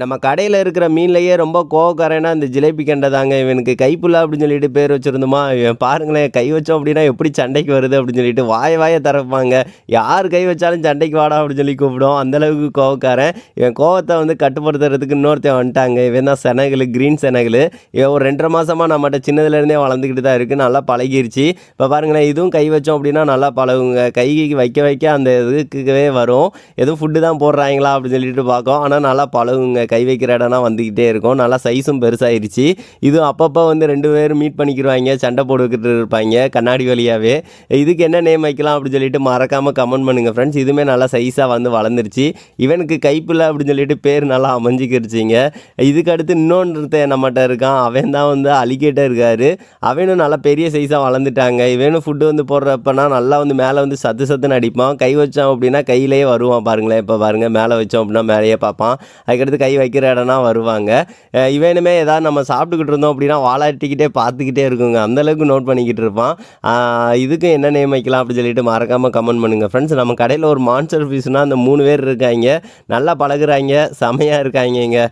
நம்ம கடையில் இருக்கிற மீன்லேயே ரொம்ப கோவக்காரனா இந்த ஜிலேபி கெண்டை தாங்க. இவனுக்கு கைப்புல்லா அப்படின்னு சொல்லிட்டு பேர் வச்சிருந்தோமா, இவன் பாருங்களேன் கை வச்சோம் அப்படின்னா எப்படி சண்டைக்கு வருது அப்படின்னு சொல்லிட்டு வாய வாய திறப்பாங்க. யார் கை வச்சாலும் சண்டைக்கு வாடா அப்படின்னு சொல்லி கூப்பிடும். அந்தளவுக்கு கோவக்காரன். இவன் கோவத்தை வந்து கட்டுப்படுத்துறதுக்கு இன்னொருத்தன் வந்துட்டாங்க. இவன் தான் செனகல் கிரீன் செனகல் இவன் ஒரு ரெண்டரை மாதமாக நம்மகிட்ட சின்னதுலேருந்தே வளர்ந்துக்கிட்டு தான் இருக்குது நல்லா பழகிருச்சு. இப்போ பாருங்களேன் இதுவும் கை வச்சோம் அப்படின்னா நல்லா பழகுங்க. கை வைக்க வைக்க அந்த இதுக்குவே வரும். எதுவும் ஃபுட்டு தான் போடுறாங்களா அப்படின்னு சொல்லிட்டு பார்க்கும். ஆனால் நல்லா பழகுங்க. கை வைக்கிற இடம்லாம் வந்துக்கிட்டே இருக்கும். நல்லா சைஸும் பெருசாகிருச்சு இதுவும் அப்பப்போ வந்து ரெண்டு பேரும் மீட் பண்ணிக்கிடுவாங்க சண்டை போட்டுக்கிட்டு இருப்பாங்க கண்ணாடி வழியாகவே இதுக்கு என்ன நேம் வைக்கலாம் அப்படின்னு சொல்லிட்டு மறக்காமல் கமெண்ட் பண்ணுங்கள் ஃப்ரெண்ட்ஸ். இதுவுமே நல்லா சைஸாக வந்து வளர்ந்துருச்சு. இவனுக்கு கைப்புள்ள அப்படின்னு சொல்லிட்டு பேர் நல்லா அமைஞ்சிக்கிருச்சிங்க இதுக்கு அடுத்து இன்னொன்று நம்மட்ட இருக்கான். அவன் தான் வந்து அழிக்கிட்டே இருக்காரு. அவனும் நல்லா பெரிய சைஸாக வளர்ந்துட்டாங்க. இவனும் ஃபுட்டு வந்து போடுறப்பன்னா நல்லா வந்து மேலே வந்து சத்து சத்துன்னு அடிப்பான். கை வச்சோம் அப்படின்னா கையிலேயே வருவான் பாருங்களேன். இப்போ பாருங்கள் மேலே வச்சோம் அப்படின்னா மேலேயே பார்ப்பான். அதுக்கடுத்து கை வைக்கிற இடம்னா வருவாங்க. இவனுமே ஏதாவது நம்ம சாப்பிட்டுக்கிட்டு இருந்தோம் அப்படின்னா வாழாட்டிக்கிட்டே பார்த்துக்கிட்டே இருக்குங்க. அந்தளவுக்கு நோட் பண்ணிக்கிட்டு இருப்பான். இதுக்கும் இதுக்கு என்ன நேம் வைக்கலாம் அப்படின்னு சொல்லிட்டு மறக்காமல் கமெண்ட் பண்ணுங்க ஃப்ரெண்ட்ஸ். நம்ம கடையில் ஒரு மான்சர் ஃபீஸ்னால் அந்த மூணு பேர் இருக்காங்க நல்லா பழகுறாய்ங்க. செமையாக இருக்காய்ங்கங்க.